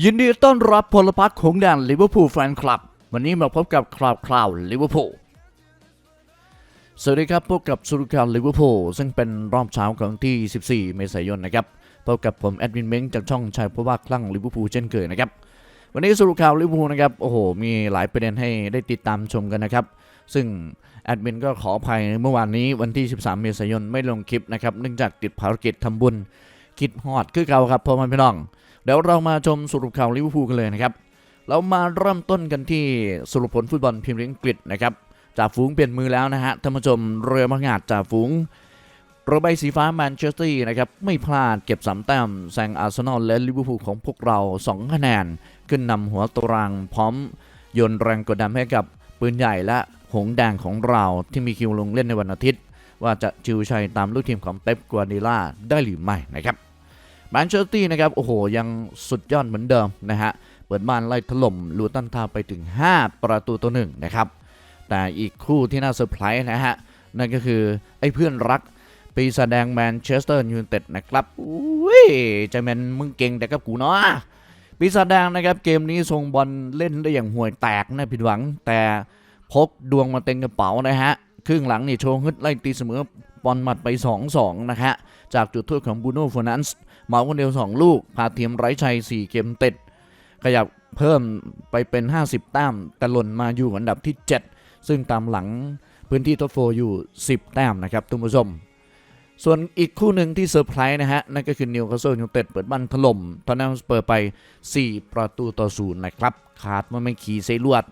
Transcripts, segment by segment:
ยินดีต้อนรับพลพักของแดนลิเวอร์พูลแฟนคลับ วันนี้มาพบกับคราวคราวลิเวอร์พูลสวัสดีครับ พบกับสุรุการลิเวอร์พูลซึ่งเป็นรอบเช้าของที่ 14 เมษายนนะครับพบกับผมแอดมินเม้งจากช่องชายเพราะว่าคลั่งลิเวอร์พูลเช่นเคยนะครับ วันนี้สุรุข่าวลิเวอร์พูลนะครับโอ้โหมีหลายประเด็นให้ได้ติดตามชมกันนะครับ ซึ่งแอดมินก็ขออภัยเมื่อวานนี้วันที่ 13 เมษายนไม่ลงคลิปนะครับเนื่องจากติดภารกิจทำบุญคิดฮอดคือเก่าครับพ่อแม่พี่น้อง เดี๋ยวเรามาชมสรุปข่าวลิเวอร์พูลกันเลยนะครับเรามาเริ่มต้นกันที่สรุปผลฟุตบอลพรีเมียร์อังกฤษนะครับจ่าฝูงเปลี่ยนมือแล้วนะฮะท่านผู้ชมเรือมังงาดจ่าฝูงเรือใบสีฟ้าแมนเชสเตอร์นะครับไม่พลาดเก็บสามแต้มแซงอาร์เซนอลและลิเวอร์พูลของพวกเรา 2 คะแนน ขึ้นนำหัวตารางพร้อมโยนแรงกดดันให้กับปืนใหญ่และหงแดงของเราที่มีคิวลงเล่นในวันอาทิตย์ ว่าจะจิวชัยตามลูกทีมของเป๊ปกัวร์ดิล่าได้หรือไม่นะครับ แมนเชสเตอร์นะครับ โอ้โห ยังสุดยอดเหมือนเดิมนะฮะ เปิดบ้านไล่ถล่มลูตันทาวไปถึง 5 ประตูต่อหนึ่งนะครับ แต่อีกคู่ที่น่าเซอร์ไพรส์นะฮะ นั่นก็คือ ไอ้เพื่อนรัก ปีศาจแดงแมนเชสเตอร์ยูไนเต็ดนะครับอุ้ยจะแมนมึงเก่งแต่กับกูเนาะปีศาจแดงนะครับเกมนี้ทรงบอลเล่นได้อย่างห่วยแตกนะผิดหวัง แต่พกดวงมาเต็มกระเป๋านะฮะครึ่งหลังนี่โชว์ฮึดไล่ตีเสมอ บอลหมัดไป 2-2 นะฮะ จากจุดโทษของบูโน่ฟอนันส์เหมาคนเดียว 2 ลูก พาทีมไร้ชัย 4 เกมติด ขยับเพิ่มไปเป็น 50 แต้ม แต่หล่นมาอยู่อันดับที่ 7 ซึ่งตามหลังพื้นที่ท็อปโฟอยู่ 10 แต้มนะครับทุกผู้ชม ส่วนอีกคู่หนึ่งที่เซอร์ไพรส์นะฮะ นั่นก็คือนิวคาสเซิลยูไนเต็ดเปิดบ้านถล่มทอนแนมสเปอร์ไป 4 ประตูต่อศูนย์นะครับขาดมันไม่ขี่เซลวด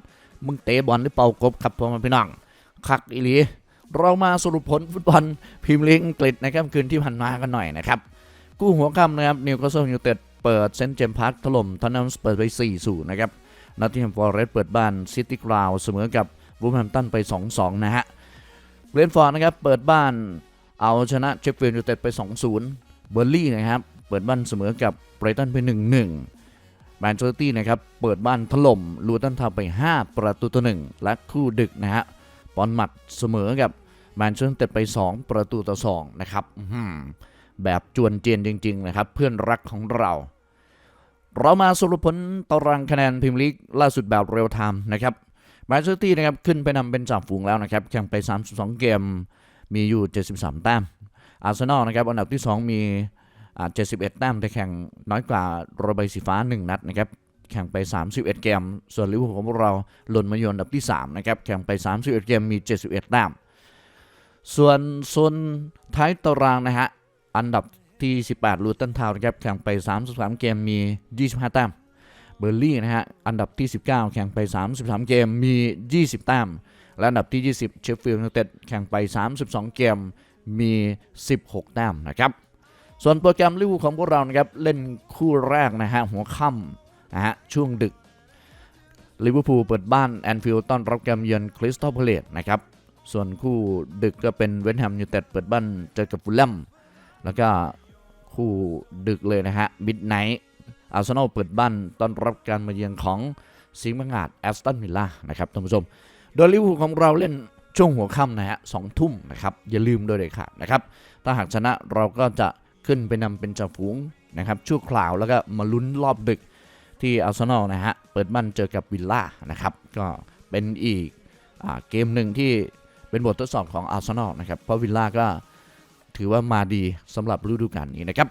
มึงเตะบอลหรือเป่ากบครับพ่อแมาพี่น้องคักอีหลี เรามาสรุปผลฟุตบอลพรีเมียร์ลีกอังกฤษนะครับคืนที่ผ่านมากันหน่อยนะครับกู้หัวค่ำนะครับนิวคาสเซิลยูไนเต็ดเปิดเซนต์เจมส์พาร์คถล่มทอนนัมสเปิดไป4-0นะครับนอตติงแฮมฟอร์เรสต์เปิดบ้านซิตี้กราวเสมอกับวูแฮมตันไป 2-2 นะฮะเรนฟอร์ดนะครับเปิดบ้านเอาชนะเชฟฟิลด์ยูไนเต็ดไป 2-0 เบอร์ลี่นะครับเปิดบ้านเสมอกับไบรตันไป 1-1 แมนเชสเตอร์ตี้นะครับเปิดบ้านถล่มลูตันทาวไป 5 ประตูต่อ1และคู่ดึกนะฮะ บอลหมัดเสมอกับแมนเชสเตอร์ไนเต็ดไป 2 ประตูต่อ2นะครับแบบจวนเจียนจริง ๆ นะครับ เพื่อนรักของเรา เรามาสรุปผลตารางคะแนนพรีเมียร์ลีกล่าสุดแบบเรียลไทม์นะครับแมนเชสเตอร์นะครับขึ้นไปนำเป็นจ่าฝูงแล้วนะครับแข่งไป 32 เกมมีอยู่ 73 แต้มอาร์เซนอลนะครับอันดับที่ 2 มี71 แต้มแต่แข่งน้อยกว่าโรเบสีฟ้า 1 นัดนะครับ แข่งไป 31 เกม ส่วนลิเวอร์พูลของพวกเราหล่นมาอยู่อันดับที่ 3 นะครับ แข่งไป 31 เกมมี 71แต้ม ส่วนโซนท้ายตารางนะฮะ อันดับที่ 18 ลูตันทาวน์นะครับ แข่งไป 33 เกมมี 25 แต้ม เบอร์ลี่นะฮะ อันดับที่ 19 แข่งไป 33 เกมมี 20 แต้ม และอันดับที่ 20 เชฟฟิลด์ยูไนเต็ด แข่งไป 32 เกมมี 16 แต้มนะครับ ส่วนโปรแกรมลิเวอร์พูลของพวกเรานะครับ เล่นคู่แรกนะฮะ หัวค่ำ นะฮะช่วงดึกลิเวอร์พูลเปิดบ้านแอนฟิลด์ต้อนรับเกมเยือนคริสตัลพาเลตนะครับส่วนคู่ดึกก็เป็นเวสต์แฮมยูไนเต็ดเปิดบ้านเจอกับฟูลแลมแล้วก็คู่ดึกเลยนะฮะมิดไนท์อาร์เซนอลเปิดบ้านต้อนรับการมาเยือนของสิงห์มังงาดแอสตันวิลล่านะครับท่านผู้ชม โดยลิเวอร์พูลของเราเล่นช่วงหัวค่ำนะฮะสองทุ่มนะครับ อย่าลืมโดยเด็ดขาดนะครับ ถ้าหากชนะเราก็จะขึ้นไปนำเป็นจ่าฝูงนะครับชั่วคราวแล้วก็มาลุ้นรอบดึก ที่อาร์เซนอลนะฮะ เปิดบ้านเจอกับวิลล่านะครับ ก็เป็นอีกอเกมหนึ่งที่เป็นบททดสอบของอาร์เซนอลนะครับ เพราะวิลล่าก็ถือว่ามาดีสำหรับฤดูกาลนี้นะครับ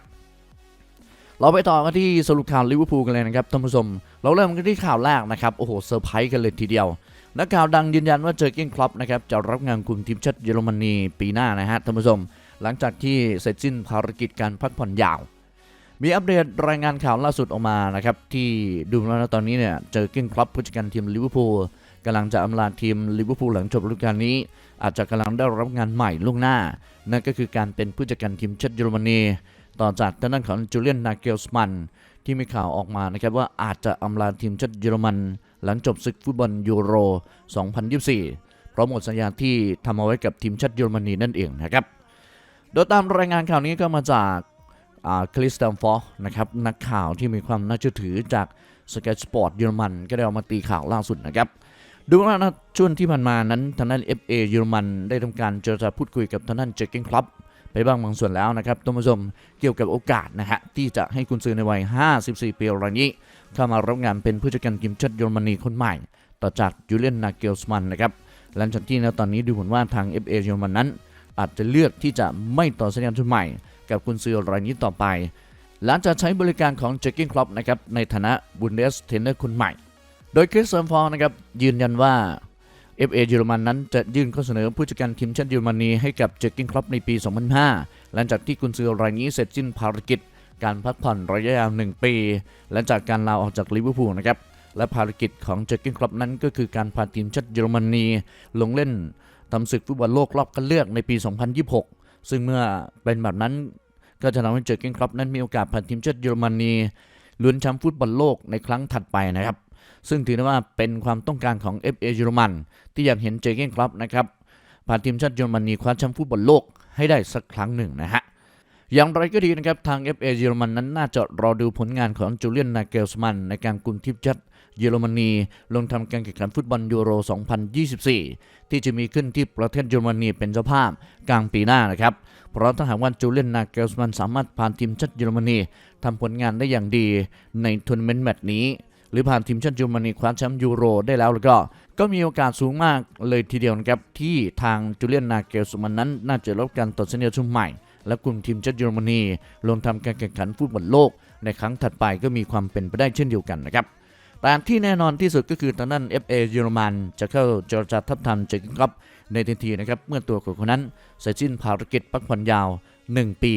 เราไปต่อกันที่สรุปข่าวลิเวอร์พูลกันเลยนะครับท่านผู้ชม เราเริ่มกันที่ข่าวแรกนะครับ โอ้โหเซอร์ไพรส์กันเลยทีเดียว นักข่าวดังยืนยันว่าเจอเก้นคลับนะครับจะรับงานคุมทีมชาติเยอรมนีปีหน้านะฮะท่านผู้ชม หลังจากที่เสร็จสิ้นภารกิจการพักผ่อนยาว มีอัปเดตรายงานข่าวล่าสุดออกมานะครับ ที่ดูแล้วนะตอนนี้เนี่ยเจอเก้นคลับผู้จัดการทีมลิเวอร์พูลกำลังจะอำลาทีมลิเวอร์พูลหลังจบฤดูกาลนี้ อาจจะกำลังได้รับงานใหม่ล่วงหน้า นั่นก็คือการเป็นผู้จัดการทีมชาติเยอรมนี ต่อจากทางด้านของจูเลียนนาเกลสมันที่มีข่าวออกมานะครับว่าอาจจะอำลาทีมชาติเยอรมัน หลังจบศึกฟุตบอลยูโร 2024 เพราะหมดสัญญาที่ทำเอาไว้กับทีมชาติเยอรมนีนั่นเองนะครับ โดยตามรายงานข่าวนี้ก็มาจาก คริสตัมฟอร์นะครับนักข่าวที่มีความน่าเชื่อถือจากสกายสปอร์ตเยอรมันก็ได้เอามาตีข่าวล่าสุดนะครับดูว่านะช่วงที่ผ่านมานั้นทางด้าน FA เยอรมันได้ทำการเจรจาพูดคุยกับทางด้านเจอร์เกนคลับไปบ้างบางส่วนแล้วนะครับท่านผู้ชมเกี่ยวกับโอกาสนะฮะที่จะให้กุนซือในวัย 54 ปีรายนี้เข้ามารับงานเป็นผู้จัดการทีมชาติเยอรมนีคนใหม่ ต่อจากยูเลียนนาเกลสมันนะครับหลังจากที่นะตอนนี้ดูเหมือนว่าทาง FA เยอรมันนั้น อาจจะเลือกที่จะไม่ต่อสัญญาชุดใหม่ กับกุนซือรายนี้ต่อไป หลังจากใช้บริการของเจคกินคลอปนะครับในฐานะบุนเดสเทรนเนอร์คนใหม่ โดยคริสเซนฟอร์นะครับยืนยันว่า FA เยอรมันนั้นจะยื่นข้อเสนอผู้จัดการทีมชาติเยอรมนีให้กับเจคกินคลอปในปี 2005 หลังจากที่กุนซือรายนี้เสร็จสิ้นภารกิจ การพักผ่อนระยะยาว1ปี หลังจากการลาออกจากลิเวอร์พูลนะครับ และภารกิจของเจคกินคลอปนั้นก็คือการพาทีมชาติเยอรมนีลงเล่นทำศึกฟุตบอลโลกรอบคัดเลือกในปี 2026 ซึ่งเมื่อเป็นแบบนั้นก็จะทำให้เจอร์เกนครอปนั้นมีโอกาสพาทีมชาติเยอรมนีลุ้นแชมป์ฟุตบอลโลกในครั้งถัดไปนะครับ ซึ่งถือได้ว่าเป็นความต้องการของ FA เยอรมัน ที่อยากเห็นเจอร์เกนครอปนะครับพาทีมชาติเยอรมนีคว้าแชมป์ฟุตบอลโลกให้ได้สักครั้งหนึ่งนะฮะอย่างไรก็ดีนะครับ ทาง FA เยอรมันนั้นน่าจะรอดูผลงานของจูเลียนนาเกลสมันในการกุมทีมชาติ เยอรมนีลงทำการแข่งขันฟุตบอลยูโร 2024 ที่จะมีขึ้นที่ประเทศเยอรมนีเป็นเจ้าภาพกลางปีหน้านะครับ เพราะถ้าหากว่าจูเลียนนาเกลสมันสามารถผ่านทีมชาติเยอรมนีทำผลงานได้อย่างดีในทัวร์นาเมนต์แมตช์นี้ หรือผ่านทีมชาติเยอรมนีคว้าแชมป์ยูโรได้แล้วแล้วก็ ก็มีโอกาสสูงมากเลยทีเดียวนะครับที่ทางจูเลียนนาเกลสมันนั้นน่าจะรับการต่อสัญญาชุดใหม่และกลุ่มทีมชาติเยอรมนีลงทำการแข่งขันฟุตบอลโลก ในครั้งถัดไปก็มีความเป็นไปได้เช่นเดียวกันนะครับ แต่ที่แน่นอนที่สุดก็คือทางด้าน FA เยอรมันจะเข้าเจรจาทับทันเจคกับในทันทีนะครับเมื่อตัวของคนนั้นเสร็จสิ้นภารกิจพักผ่อนยาว 1 ปี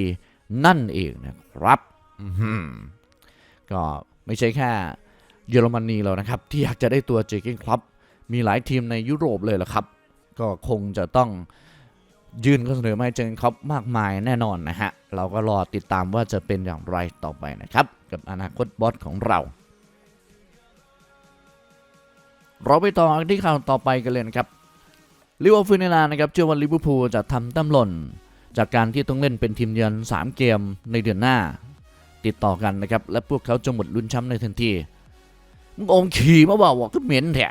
นั่นเองนะครับอื้อหือก็ไม่ใช่แค่เยอรมนีแล้วนะครับ ที่อยากจะได้ตัวเจคกินครับมีหลายทีมในยุโรปเลยละครับ ก็คงจะต้องยื่นข้อเสนอมาให้เจคกินครับมากมายแน่นอนนะฮะ เราก็รอติดตามว่าจะเป็นอย่างไรต่อไปนะครับ กับอนาคตบอสของเรา เราไปต่อที่ข่าวต่อไปกันเลยนะครับลิเวอร์พูลเนลานะครับเชื่อว่าลิเวอร์พูลจะทำแต้มหล่น จากการที่ต้องเล่นเป็นทีมเยือน 3 เกมในเดือนหน้า ติดต่อกันนะครับ และพวกเขาจะหมดลุ้นแชมป์ในทันทีมึงอมขี่มาบอกว่าก็เหม็นแท้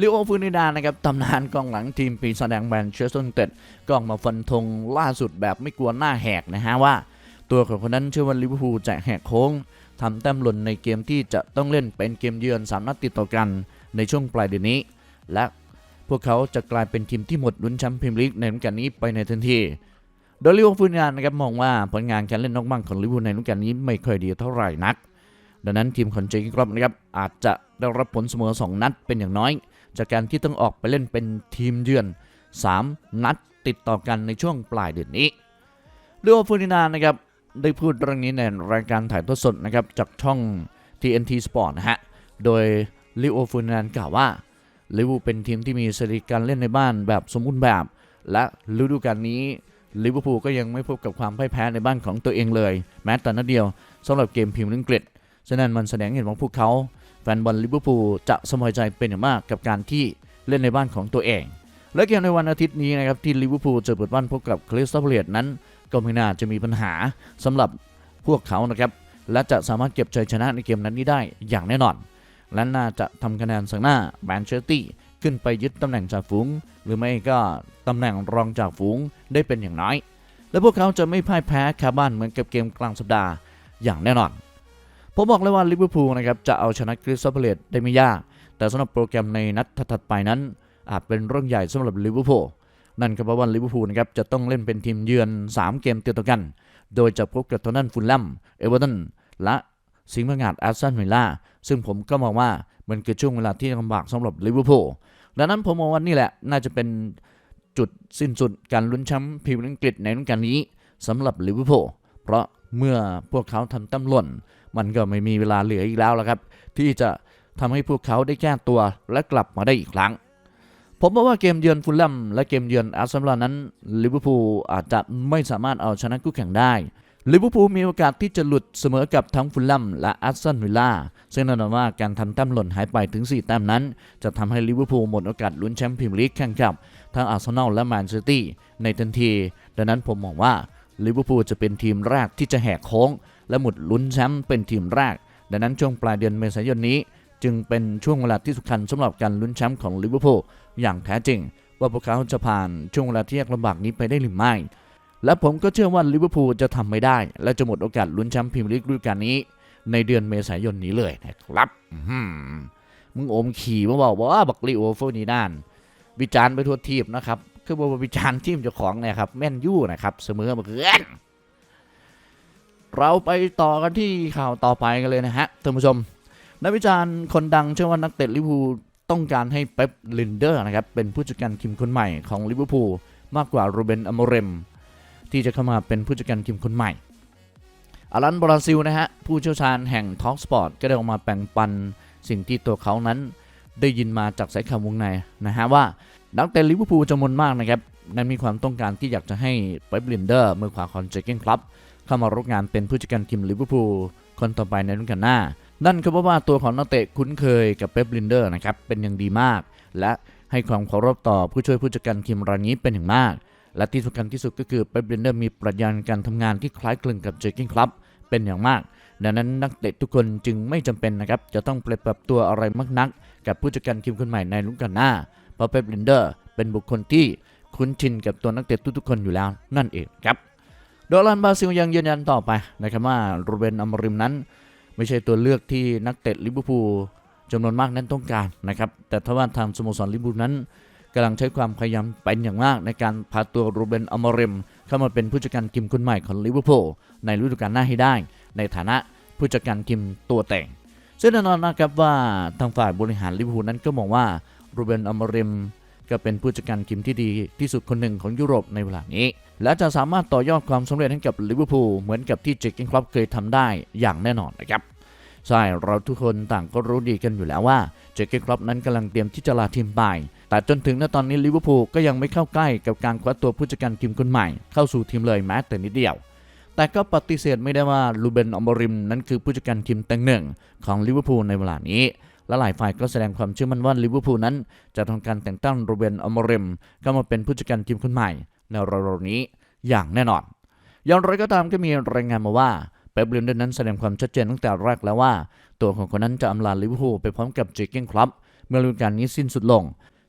ลิเวอร์พูลเนานะครับตำนานกองหลังทีมปีศาจแดงแมนเชสเตอร์ยูไนเต็ดก็ออกมาฟันธงล่าสุดแบบไม่กลัวหน้าแหกนะฮะว่า ตัวของคนนั้นเชื่อว่าลิเวอร์พูลจะแหกโค้งทำแต้มหล่นในเกมที่จะต้องเล่นเป็นเกมเยือนสามนัดติดต่อกัน ในช่วงปลายเดือนนี้ และพวกเขาจะกลายเป็นทีมที่หมดลุ้นแชมป์พรีเมียร์ลีกในฤดูกาลนี้ไปในทันที โดยลิเวอร์พูลงานนะครับมองว่าผลงานการเล่นนอกบ้านของลิเวอร์พูลในฤดูกาลนี้ไม่ค่อยดีเท่าไหร่นัก ดังนั้นทีมของเจคครับนะครับอาจจะได้รับผลเสมอ 2 นัดเป็นอย่างน้อย จากการที่ต้องออกไปเล่นเป็นทีมเยือน 3 นัดติดต่อกันในช่วงปลายเดือนนี้ลิเวอร์พูลนานนะครับได้พูดเรื่องนี้ในรายการถ่ายทอดสดนะครับจากช่อง TNT Sport นะฮะ โดย ลิเวอร์พูนันกล่าวว่าลิเวอร์พูลเป็นทีมที่มีสถิติการเล่นในบ้านแบบสมบูรณ์แบบ และฤดูกาลนี้ลิเวอร์พูลก็ยังไม่พบกับความพ่ายแพ้ในบ้านของตัวเองเลย แม้แต่นัดเดียวสำหรับเกมพรีเมียร์ลีกอังกฤษฉะนั้นมันแสดงเห็นว่าพวกเขา แฟนบอลลิเวอร์พูลจะสบายใจเป็นอย่างมากกับการที่เล่นในบ้านของตัวเอง และเกมในวันอาทิตย์นี้นะครับที่ลิเวอร์พูลจะเปิดบ้านพบกับคริสตัลพาเลตนั้น ก็ไม่น่าจะมีปัญหาสำหรับพวกเขานะครับและจะสามารถเก็บชัยชนะในเกมนั้นนี้ได้อย่างแน่นอน และน่าจะทำคะแนนสังหน้าแมนเชสเตอร์ขึ้นไปยึดตำแหน่งจ่าฝูง หรือไม่ก็ตำแหน่งรองจ่าฝูงได้เป็นอย่างน้อย และพวกเขาจะไม่พ่ายแพ้คาบ้านเหมือนกับเกมกลางสัปดาห์อย่างแน่นอน ผมบอกเลยว่าลิเวอร์พูลนะครับจะเอาชนะคริสตัลพาเลตได้ไม่ยาก แต่สำหรับโปรแกรมในนัดถัดไปนั้น อาจเป็นเรื่องใหญ่สำหรับลิเวอร์พูลนั่นก็เพราะว่าลิเวอร์พูลนะครับจะต้องเล่นเป็นทีมเยือน 3 เกมติดต่อกัน โดยจะพบกับทอนนันฟูลแลมเอเวอร์ตันและ สิงห์พังงาดแอสตันวิลล่าซึ่งผมก็มองว่ามันคือช่วงเวลาที่ลำบากสำหรับลิเวอร์พูลดังนั้นผมมองว่านี่แหละน่าจะเป็นจุดสิ้นสุดการลุ้นแชมป์พรีเมียร์ลีกอังกฤษในฤดูกาลนี้สำหรับลิเวอร์พูลเพราะเมื่อพวกเขาทำต้มหล่น มันก็ไม่มีเวลาเหลืออีกแล้วละครับ ที่จะทำให้พวกเขาได้แก้ตัวและกลับมาได้อีกครั้ง ผมบอกว่าเกมเยือนฟูลแลมและเกมเยือนอาร์เซนอลนั้นลิเวอร์พูลอาจจะไม่สามารถเอาชนะคู่แข่งได้ ลิเวอร์พูลมีโอกาสที่จะหลุดเสมอกับทั้งฟูลแลมและอาร์เซนวิลล่าซึ่งแน่นอนว่าการทำแต้มหล่นหายไปถึง 4 แต้มนั้น จะทำให้ลิเวอร์พูลหมดโอกาสลุ้นแชมป์พรีเมียร์ลีกแข่งกับทั้งอาร์เซนอลและแมนเชสเตอร์ในทันที ดังนั้นผมมองว่าลิเวอร์พูลจะเป็นทีมแรกที่จะแหกโค้ง และหมดลุ้นแชมป์เป็นทีมแรก ดังนั้นช่วงปลายเดือนเมษายนนี้ จึงเป็นช่วงเวลาที่สำคัญสำหรับการลุ้นแชมป์ของลิเวอร์พูลอย่างแท้จริง ว่าพวกเขาจะผ่านช่วงเวลาที่ยากลำบากนี้ไปได้หรือไม่ และผมก็เชื่อว่าลิเวอร์พูลจะทำไม่ได้ และจะหมดโอกาสลุ้นแชมป์พรีเมียร์ลีกฤดูกาลนี้ ในเดือนเมษายนนี้เลยนะครับมึงโอมขี่มาบอกว่าบักลิโอโฟนีนานวิจารณ์ไปทั่วทีมนะครับ คือบอกว่าวิจารณ์ทีมเจ้าของเนี่ยครับแม่นยู่นะครับ เสมอมาเกือนเราไปต่อกันที่ข่าวต่อไปกันเลยนะฮะท่านผู้ชม นักวิจารณ์คนดังเชื่อว่านักเตะลิเวอร์พูลต้องการให้เป๊ปลินเดอร์นะครับเป็นผู้จัดการทีมคนใหม่ของลิเวอร์พูลมากกว่าโรเบนอโมเรม ที่จะเข้ามาเป็นผู้จัดการทีมคนใหม่อารันบราซิลนะฮะ ผู้เชี่ยวชาญแห่ง Talk Sport ก็ได้ออกมาแบ่งปันสิ่งที่ตัวเขานั้นได้ยินมาจากสายข่าววงในนะฮะว่านักเตะลิเวอร์พูลจำนวนมากนะครับ นั้นมีความต้องการที่อยากจะให้เป๊ปลินเดอร์มือขวาของเจเกนคลับ เข้ามารับงานเป็นผู้จัดการทีมลิเวอร์พูลคนต่อไปในฤดูกาลหน้า นั่นก็เพราะว่าตัวของนักเตะคุ้นเคยกับเป๊ปลินเดอร์นะครับเป็นอย่างดีมาก และให้ความเคารพต่อผู้ช่วยผู้จัดการทีมรายนี้เป็นอย่างมาก และที่สำคัญที่สุดก็คือเป๊ปลินเดอร์มีปรัชญาการทำงานที่คล้ายคลึงกับเจเกนคลับเป็นอย่างมาก ดังนั้นนักเตะทุกคนจึงไม่จำเป็นนะครับจะต้องปรับตัวอะไรมากนัก กับผู้จัดการทีมคนใหม่ในฤดูกาลหน้า เพราะเป๊ปลินเดอร์เป็นบุคคลที่คุ้นชินกับตัวนักเตะทุกๆคนอยู่แล้วนั่นเองครับโดยลันบาซิลยังยืนยันต่อไปนะครับว่ารูเบนอมริมนั้น ไม่ใช่ตัวเลือกที่นักเตะลิเวอร์พูลจำนวนมากนั้นต้องการนะครับแต่ทว่าทางสโมสรลิเวอร์พูลนั้น กำลังใช้ความพยายามเป็นอย่างมากในการพาตัวรูเบนอมอริมเข้ามาเป็นผู้จัดการทีมคนใหม่ของลิเวอร์พูลในฤดูกาลหน้าให้ได้ ในฐานะผู้จัดการทีมตัวแต่ง ซึ่งแน่นอนนะครับว่าทางฝ่ายบริหารลิเวอร์พูลนั้นก็มองว่ารูเบนอมอริมก็เป็นผู้จัดการทีมที่ดีที่สุดคนหนึ่งของยุโรปในเวลานี้ และจะสามารถต่อยอดความสำเร็จให้กับลิเวอร์พูลเหมือนกับที่เจคกินคลับเคยทำได้อย่างแน่นอนนะครับ ใช่เราทุกคนต่างก็รู้ดีกันอยู่แล้วว่าเจคกินคลับนั้นกำลังเตรียมที่จะลาทีมไป แต่จนถึงณตอนนี้ลิเวอร์พูลก็ยังไม่เข้าใกล้กับการคว้าตัวผู้จัดการทีมคนใหม่ เข้าสู่ทีมเลยแม้แต่นิดเดียว แต่ก็ปฏิเสธไม่ได้ว่าลูเบนอมบริมนั้นคือผู้จัดการทีมแต่งหนึ่งของลิเวอร์พูลในเวลานี้และหลายฝ่ายก็แสดงความเชื่อมั่นว่าลิเวอร์พูลนั้น จะทำการแต่งตั้งรูเบนอมริมเข้ามาเป็นผู้จัดการทีมคนใหม่ในเร็วๆนี้อย่างแน่นอน อย่างไรก็ตามก็มีรายงานมาว่า เป๊ปลินเดอร์นั้นแสดงความชัดเจนตั้งแต่แรกแล้วว่า ตัวของคนนั้นจะอำลาลิเวอร์พูลไปพร้อมกับเจเกนคลับ เมื่อฤดูกาลนี้สิ้นสุดลง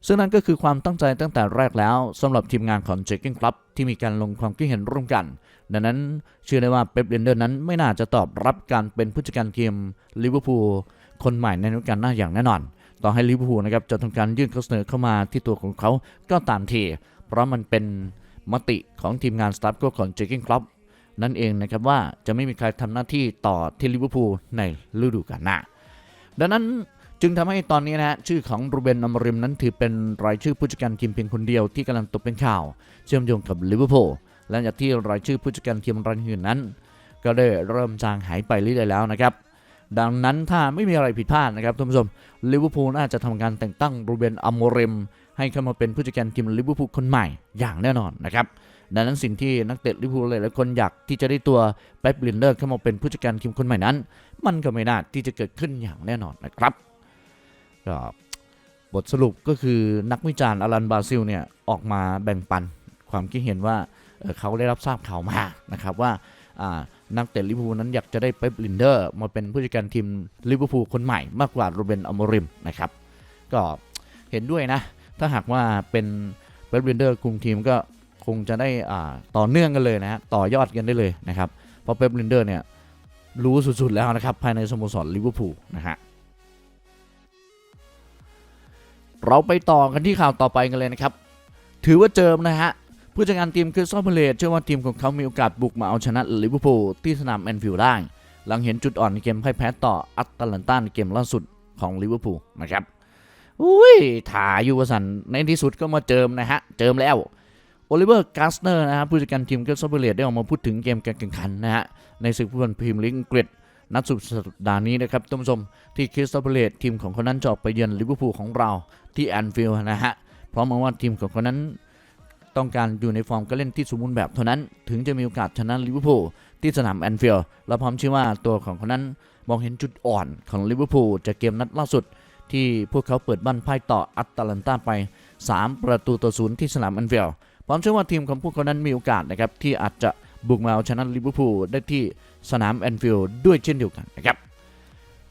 ซึ่งนั่นก็คือความตั้งใจตั้งแต่แรกแล้วสำหรับทีมงานของเจเกนคลับที่มีการลงความคิดเห็นร่วมกัน ดังนั้นเชื่อได้ว่าเป๊ปลินเดอร์นั้นไม่น่าจะตอบรับการเป็นผู้จัดการทีมลิเวอร์พูลคนใหม่ในฤดูกาลหน้าอย่างแน่นอนต่อให้ลิเวอร์พูลนะครับจะทำการยื่นข้อเสนอเข้ามาที่ตัวของเขาก็ตามที เพราะมันเป็นมติของทีมงานสตาฟโค้ชของเจเกนคลับ นั่นเองนะครับว่าจะไม่มีใครทำหน้าที่ต่อที่ลิเวอร์พูลในฤดูกาลหน้า ดังนั้นจึงทำให้ตอนนี้นะฮะชื่อของรูเบนอมริมนั้นถือเป็นรายชื่อผู้จัดการทีมเพียงคนเดียวที่กำลังตกเป็นข่าว เชื่อมโยงกับลิเวอร์พูลและจากที่รายชื่อผู้จัดการทีมรายอื่นนั้น ก็ได้เริ่มจางหายไปเรื่อยๆแล้วนะครับดังนั้นถ้าไม่มีอะไรผิดพลาดนะครับท่านผู้ชมลิเวอร์พูลน่าจะทำการแต่งตั้งรูเบนอมริมให้เข้ามาเป็นผู้จัดการทีมลิเวอร์พูลคนใหม่อย่างแน่นอนนะครับ ดังนั้นสิ่งที่นักเตะลิเวอร์พูลหลายๆคนอยากที่จะได้ตัวเป๊ปลินเดอร์เข้ามาเป็นผู้จัดการทีมคนใหม่นั้น มันก็ไม่น่าที่จะเกิดขึ้นอย่างแน่นอนนะครับก็บทสรุปก็คือนักวิจารณ์อลันบราซิลเนี่ยออกมาแบ่งปันความคิดเห็นว่าเเขาได้รับทราบข่าวมานะครับว่านักเตะลิเวอร์พูลนั้นอยากจะได้เป๊ปลินเดอร์มาเป็นผู้จัดการทีมลิเวอร์พูลคนใหม่มากกว่าโรเบนอมริมนะครับ ก็เห็นด้วยนะ ถ้าหากว่าเป็นเป๊ปลินเดอร์คุมทีมก็ คงจะได้อ่าต่อเนื่องกันเลยนะฮะต่อยอดกันได้เลยนะครับเพราะเป๊ปลินเดอร์เนี่ยรู้สุดๆแล้วนะครับ ภายในสโมสรลิเวอร์พูลนะฮะเราไปต่อกันที่ข่าวต่อไปกันเลยนะครับ ถือว่าเจิมนะฮะผู้จัดการทีมคริสตัลพาเลตเชื่อว่าทีมของเขามีโอกาสบุกมาเอาชนะลิเวอร์พูลที่สนามแอนฟิลด์ได้ หลังเห็นจุดอ่อนในเกมพ่ายแพ้ต่ออัตแลนตาในเกมล่าสุดของลิเวอร์พูลนะครับอุ้ยถ่ายอยู่วสันในที่สุดก็มาเจิมนะฮะ เจิมแล้ว โอลิเวอร์กาสเนอร์นะฮะผู้จัดการทีมคริสตัลพาเลตได้ออกมาพูดถึงเกมการแข่งขันนะฮะในศึกฟุตบอลพรีเมียร์ลีกอังกฤษนัดสุดสัปดาห์นี้นะครับท่านผู้ชมที่คริสตัลพาเลตทีมของเขานั้นจะออกไปเยือนลิเวอร์พูลของเราที่แอนฟิลด์นะฮะพราะมองว่าทีมของเขานั้นต้องการอยู่ในฟอร์มการเล่นที่สมบูรณ์แบบเท่านั้น ถึงจะมีโอกาสชนะลิเวอร์พูลที่สนามแอนฟิลด์และพร้อมเชื่อว่าตัวของเขานั้นมองเห็นจุดอ่อนของลิเวอร์พูลจากเกมนัดล่าสุด ที่พวกเขาเปิดบ้านพ่ายต่ออัตแลนตาไป 3 ประตูต่อศูนย์ที่สนามแอนฟิลด์ พร้อมเชื่อว่าทีมของพวกเขานั้นมีโอกาสนะครับที่อาจจะบุกมาเอาชนะลิเวอร์พูลได้ที่สนามแอนฟิลด์ด้วยเช่นเดียวกันนะครับ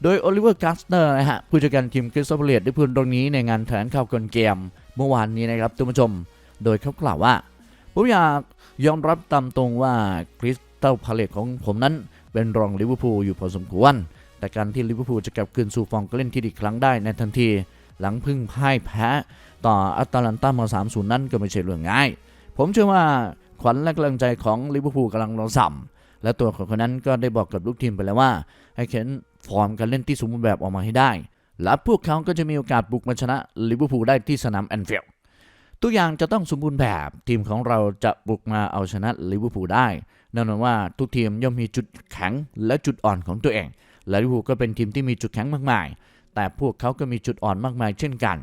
โดยโอลิเวอร์กาสเนอร์นะฮะผู้จัดการทีมคริสตัลพาเลตได้พูดตรงนี้ในงานแถลงข่าวก่อนเกม เมื่อวานนี้นะครับท่านผู้ชม โดยเขากล่าวว่าผมอยากยอมรับตามตรงว่าคริสตัลพาเลตของผมนั้นเป็นรองลิเวอร์พูลอยู่พอสมควร แต่การที่ลิเวอร์พูลจะกลับคืนสู่ฟอร์มการเล่นที่ดีครั้งได้ในทันที หลังพึ่งพ่ายแพ้ ต่ออัตแลนตามา3-0นั่นก็ไม่ใช่เรื่องง่าย ผมเชื่อว่าขวัญและกำลังใจของลิเวอร์พูลกำลังรอสัมและตัวของคนนั้นก็ได้บอกกับลูกทีมไปแล้วว่า ให้เข็นฟอร์มการเล่นที่สมบูรณ์แบบออกมาให้ได้ และพวกเขาก็จะมีโอกาสบุกมาชนะลิเวอร์พูลได้ที่สนามแอนฟิลด์ทุกอย่างจะต้องสมบูรณ์แบบ ทีมของเราจะบุกมาเอาชนะลิเวอร์พูลได้แน่นอนว่าทุกทีมย่อมมีจุดแข็งและจุดอ่อนของตัวเองและลิเวอร์พูลก็เป็นทีมที่มีจุดแข็งมากมาย แต่พวกเขาก็มีจุดอ่อนมากมายเช่นกัน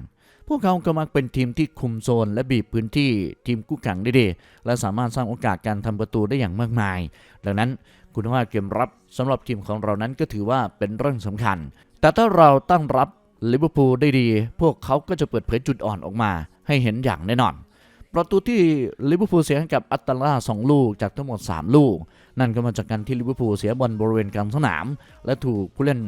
พวกเขาก็มักเป็นทีมที่คุมโซน และบีบพื้นที่ทีมคู่แข่งได้ดี และสามารถสร้างโอกาสการทำประตูได้อย่างมากมาย ดังนั้นคุณภาพเกมรับสำหรับทีมของเรานั้นก็ถือว่าเป็นเรื่องสำคัญ แต่ถ้าเราตั้งรับลิเวอร์พูลได้ดี พวกเขาก็จะเปิดเผยจุดอ่อนออกมาให้เห็นอย่างแน่นอน ประตูที่ลิเวอร์พูลเสียให้กับอัตตาลาสองลูกจากทั้งหมด 3 ลูก นั่นก็มาจากการที่ลิเวอร์พูลเสียบอลบริเวณกลางสนาม และถูกผู้เล่น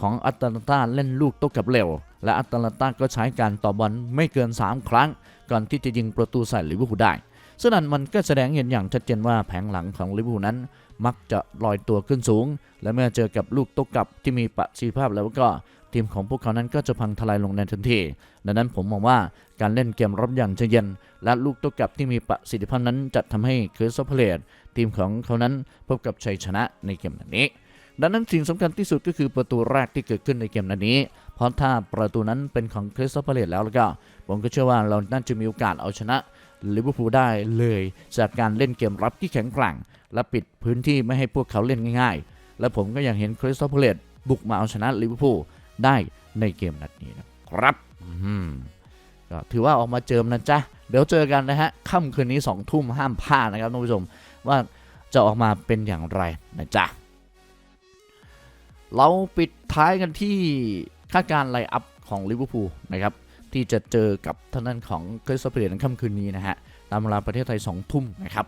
ของอัตลนตาเล่นลูกโต้กลับเร็ว และอัตแลนตาก็ใช้การต่อบอลไม่เกิน 3 ครั้ง ก่อนที่จะยิงประตูใส่ลิเวอร์พูลได้ซึ่งนั่นมันก็แสดงเห็นอย่างชัดเจนว่าแผงหลังของลิเวอร์พูลนั้น มักจะลอยตัวขึ้นสูง และเมื่อเจอกับลูกต้กลับที่มีประสิทธิภาพแล้วก็ทีมของพวกเขานั้นก็จะพังทลายลงในทันที ดังนั้นผมมองว่าการเล่นเกมรับอย่างใจเย็น และลูกโต้กลับที่มีประสิทธิภาพนั้นจะทำให้คริสตัลพาเลตทีมของเขานั้นพบกับชัยชนะในเกมนั้นนี้ ดังนั้นสิ่งสำคัญที่สุดก็คือประตูแรกที่เกิดขึ้นในเกมนี้ เพราะถ้าประตูนั้นเป็นของคริสตัลพาเลตแล้วแล้วก็ ผมก็เชื่อว่าเราน่าจะมีโอกาสเอาชนะลิเวอร์พูลได้เลย จากการเล่นเกมรับที่แข็งแกร่ง และปิดพื้นที่ไม่ให้พวกเขาเล่นง่าย ๆ และผมก็ยังเห็นคริสตัลพาเลตบุกมาเอาชนะลิเวอร์พูลได้ในเกมนัดนี้นะครับก็ถือว่าออกมาเจิมนะจ๊ะ เดี๋ยวเจอกันนะฮะค่ำคืนนี้2องทุ่มห้ามพลาดนะครับท่านผู้ชมว่าจะออกมาเป็นอย่างไรนะจ๊ะ เราปิดท้ายกันที่ คาดการไลอัพของลิเวอร์พูลนะครับที่จะเจอกับท่างด้นของคริสตัลพาเลในค่ำคืนนี้นะฮะตามเวลาประเทศไทย2ทุ่มนะครับ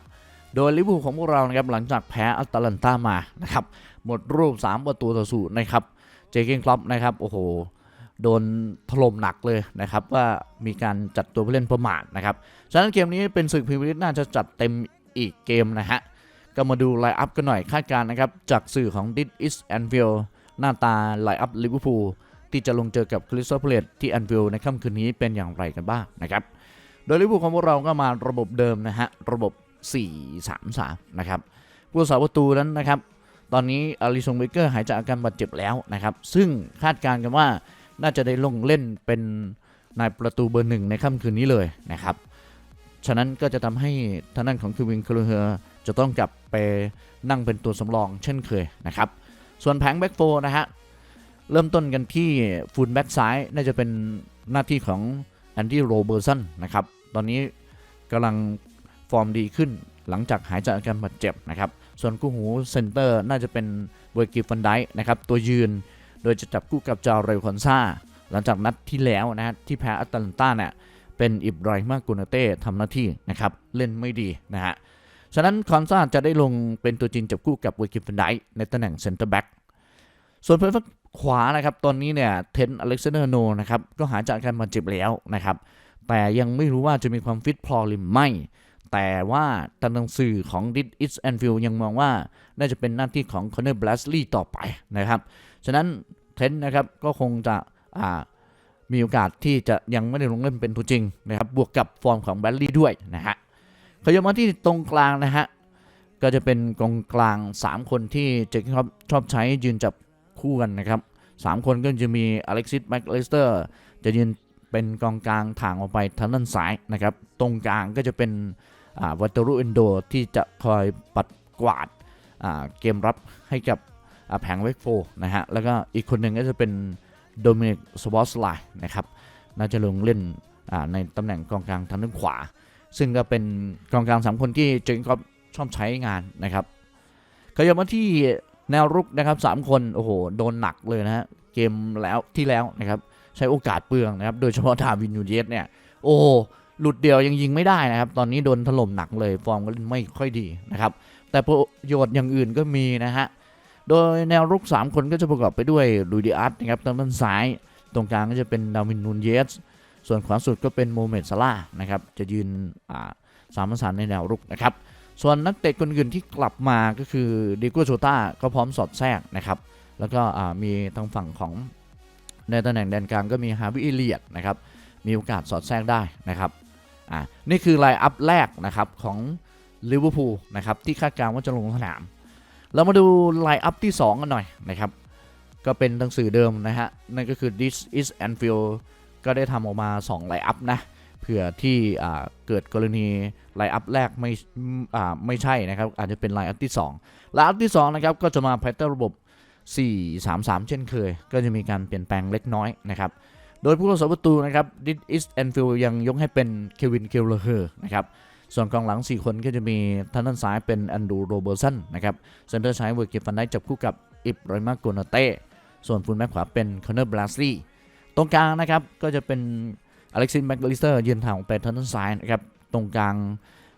โดยลิเวอร์พูลของพวกเรานะครับหลังจากแพ้อัตแลนตามานะครับหมดรูป 3 ประตูต่อศูนย์นะครับเจเกนคลับนะครับโอ้โหโดนถล่มหนักเลยนะครับว่ามีการจัดตัวผู้เล่นประมาทนะครับฉะนั้นเกมนี้เป็นศึกพรีเมียร์ลีกน่าจะจัดเต็มอีกเกมนะฮะก็มาดูไลน์อัพกันหน่อยคาดการนะครับจากสื่อของ This is Anfield หน้าตาไลน์อัพลิเวอร์พูล ที่จะลงเจอกับคริสตัลพาเลตที่แอนฟิลด์ในค่ำคืนนี้เป็นอย่างไรกันบ้างนะครับ โดยลิเวอร์พูลของพวกเราก็มาระบบเดิมนะฮะ ระบบ 4-3-3 นะครับผู้รักษาประตูนั้นนะครับ ตอนนี้อลิซงเบเกอร์หายจากอาการบาดเจ็บแล้วนะครับ ซึ่งคาดการณ์กันว่าน่าจะได้ลงเล่นเป็นนายประตูเบอร์หนึ่งในค่ำคืนนี้เลยนะครับ ฉะนั้นก็จะทำให้ทางด้านของคิวินคาร์เฮอร์จะต้องกลับไปนั่งเป็นตัวสำรองเช่นเคยนะครับ ส่วนแผงแบ็กโฟนะฮะ เริ่มต้นกันที่ฟูลแบ็กซ้ายน่าจะเป็นหน้าที่ของแอนดี้โรเบอร์สันนะครับ ตอนนี้กำลังฟอร์มดีขึ้นหลังจากหายจากอาการบาดเจ็บนะครับ ส่วนกู้หูเซนเตอร์น่าจะเป็นเวอร์กิฟันไดนะครับ ตัวยืนโดยจะจับคู่กับจาเรลคอนซาหลังจากนัดที่แล้วนะฮะที่แพ้อัตแลนตาเนี่ยเป็นอิบราฮิมากุนเต้ทำหน้าที่นะครับ เล่นไม่ดีนะฮะฉะนั้นคอนซาจะได้ลงเป็นตัวจริงจับคู่กับเวอร์กิฟันไดในตำแหน่งเซนเตอร์แบ็กส่วนเพื่อน ขวานะครับตอนนี้เนี่ยเทนอเล็กซานเดอร์โนนะครับก็หายจากการบาดเจ็บแล้วนะครับแต่ยังไม่รู้ว่าจะมีความฟิตพอหรือไม่ แต่ว่าทางหนังสื่อของ Dit Is Anfield ยังมองว่า น่าจะเป็นหน้าที่ของคอนเนอร์บลัสลีย์ต่อไปนะครับ ฉะนั้นเทนนะครับก็คงจะอ่ามีโอกาสที่จะยังไม่ได้ลงเล่นเป็นตัวจริงนะครับ บวกกับฟอร์มของแบลลี่ด้วยนะฮะขยับมาที่ตรงกลางนะฮะก็จะเป็นกองกลาง 3 คนที่เจคชอบชอบใช้ยืนจับ คู่กันนะครับ3คนก็จะมีอเล็กซิสแม็กเลสเตอร์จะยืนเป็นกองกลางทางออกไปทางด้านซ้ายนะครับ ตรงกลางก็จะเป็นวัตเตอรูเอนโดที่จะคอยปัดกวาดาเกมรับให้กับแผงเวกโฟนะฮะ แล้วก็อีกคนหนึ่งก็จะเป็นโดมินิกสวอสไลนะครับ น่าจะลงเล่นในตำแหน่งกองกลางทางด้านขวา ซึ่งก็เป็นกองกลางสามคนที่เจคก็ชอบใช้งานนะครับขยับมาที่ แนวรุกนะครับสามคนโอ้โหโดนหนักเลยนะฮะเกมแล้วที่แล้วนะครับใช้โอกาสเปลืองนะครับโดยเฉพาะทาวินยูเยสเนี่ยโอ้หลุดเดียวยังยิงไม่ได้นะครับ ตอนนี้โดนถล่มหนักเลยฟอร์มก็ไม่ค่อยดีนะครับ แต่ประโยชน์อย่างอื่นก็มีนะฮะโดยแนวรุก 3 คนก็จะประกอบไปด้วยลูดิอัสนะครับทางด้านซ้าย ตรงกลางก็จะเป็นดาวินนูนเยส ส่วนขวาสุดก็เป็นโมเมดซาลานะครับ จะยืนสามประสานในแนวรุกนะครับ ส่วนนักเตะคนอื่นที่กลับมาก็คือดิโกโชต้าก็พร้อมสอดแทรกนะครับ แล้วก็มีทางฝั่งของในตำแหน่งแดนกลางก็มีฮาวิเอเลียดนะครับ มีโอกาสสอดแทรกได้นะครับอ่านี่คือไลน์อัพแรกนะครับของลิเวอร์พูลนะครับที่คาดการณ์ว่าจะลงสนาม เรามาดูไลน์อัพที่ 2 กันหน่อยนะครับ ก็เป็นหนังสือเดิมนะฮะ นั่นก็คือ this is Anfield ก็ได้ทำออกมา2ไลน์อัพนะ เผื่อที่เกิดกรณีไลน์อัพแรกไม่ไม่ใช่นะครับ อาจจะเป็นไลน์อัพที่2ไลน์อัพที่2นะครับก็จะมาภายใต้ระบบ 4-3-3 เช่นเคย ก็จะมีการเปลี่ยนแปลงเล็กน้อยนะครับ โดยผู้รักษาประตูนะครับ this is Anfield ยังยกให้เป็นเควินเคลเลอร์นะครับส่วนกองหลัง 4 คนก็จะมีทางด้านซ้ายเป็นอันดูโรเบอร์สันนะครับเซนเตอร์ซ้ายเวอร์กิฟันได้จับคู่กับอิบรอยมาโกนาเต้ส่วนฟูลแบ็กขวาเป็นคอนเนอร์บราสลีตรงกลางนะครับก็จะเป็น อเล็กซิสแม็กลิสเตอร์ยืนทางของเป็นทางด้านซ้ายนะครับ ตรงกลาง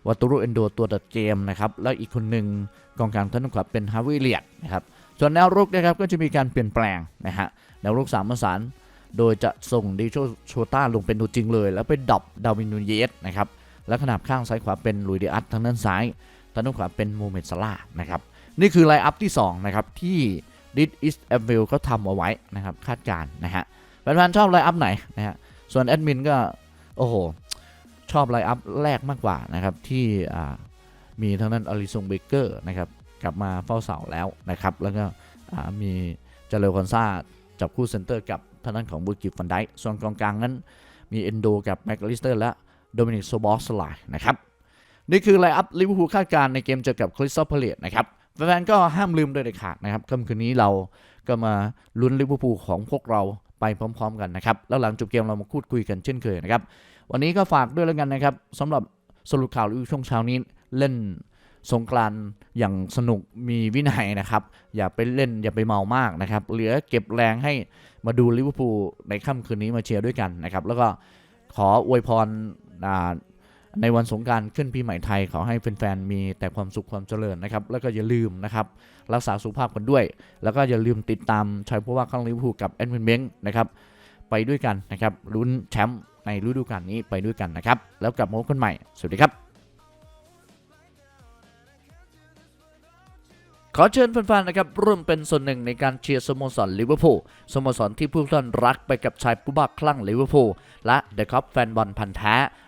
วัตตุรุเอนโดตัวดัดเกมนะครับ แล้วอีกคนหนึ่งกองกลางทางด้านขวาเป็นฮาวิเลียดนะครับ ส่วนแนวรุกนะครับก็จะมีการเปลี่ยนแปลงนะฮะ แนวรุกสามประสานโดยจะส่งดิโชโชต้าลงเป็นตัวจริงเลย แล้วไปดรอปดาวินูเยสนะครับและขนาบข้างซ้ายขวาเป็นลุยเดียอัตทางด้านซ้ายทางด้านขวาเป็นโมเมดซาลานะครับ นี่คือไลน์อัพที่2นะครับที่ดิสอิสแอมเวลเขาทำเอาไว้นะครับคาดการณ์นะฮะแฟนๆชอบไลน์อัพไหนนะฮะ ส่วนแอดมินก็ โอ้โห ชอบไลน์อัพแรกมากกว่านะครับ ที่มีทางด้นอลิซงเบเกอร์นะครับกลับมาเฝ้าเสาแล้วนะครับ แล้วก็มีเจเลคอนซาจับคู่เซนเตอร์กับทางด้านของบูกิฟฟันไดค์ส่วนกองกลางนั้นมีเอนโดกับแม็กลิสเตอร์และโดมินิกโซบอสไลนะครับ นี่คือไลน์อัพลิเวอร์พูลคาดการณ์ในเกมเจอกับคริสตัลพาเลตนะครับแฟนๆก็ห้ามลืมโดยเด็ดขาดนะครับค่ำคืนนี้เราก็มาลุ้นลิเวอร์พูลของพวกเรา ไปพร้อม ๆ กันนะครับ แล้วหลังจบเกมเรามาพูดคุยกันเช่นเคยนะครับ วันนี้ก็ฝากด้วยแล้วกันนะครับสำหรับสรุปข่าวอร์พูลช่วงเช้านี้เล่นสงกรานต์อย่างสนุกมีวินัยนะครับ อย่าไปเล่นอย่าไปเมามากนะครับ เหลือเก็บแรงให้มาดูลิเวอร์พูลในค่ำคืนนี้มาเชียร์ด้วยกันนะครับ แล้วก็ขออวยพรอ่า ในวันสงการขึ้นปีใหม่ไทยขอให้แฟนๆมีแต่ความสุขความเจริญนะครับ แล้วก็อย่าลืมนะครับรักษาสุขภาพกันด้วย แล้วก็อย่าลืมติดตามชัยผู้ว่าข้างลิเวอร์พูลกับแอนวินเบงนะครับไปด้วยกันนะครับลุ้นแชมป์ในฤดูกาลนี้ไปด้วยกันนะครับ แล้วกลับมาพบกันใหม่ สวัสดีครับ ขอเชิญแฟนๆนะครับร่วมเป็นส่วนหนึ่งในการเชียร์สโมสรลิเวอร์พูลสโมสรที่ผู้ท่านรักไปกับชายผู้บ้าคลั่งลิเวอร์พูลและเดอะคัพแฟนบอลพันธ์แท้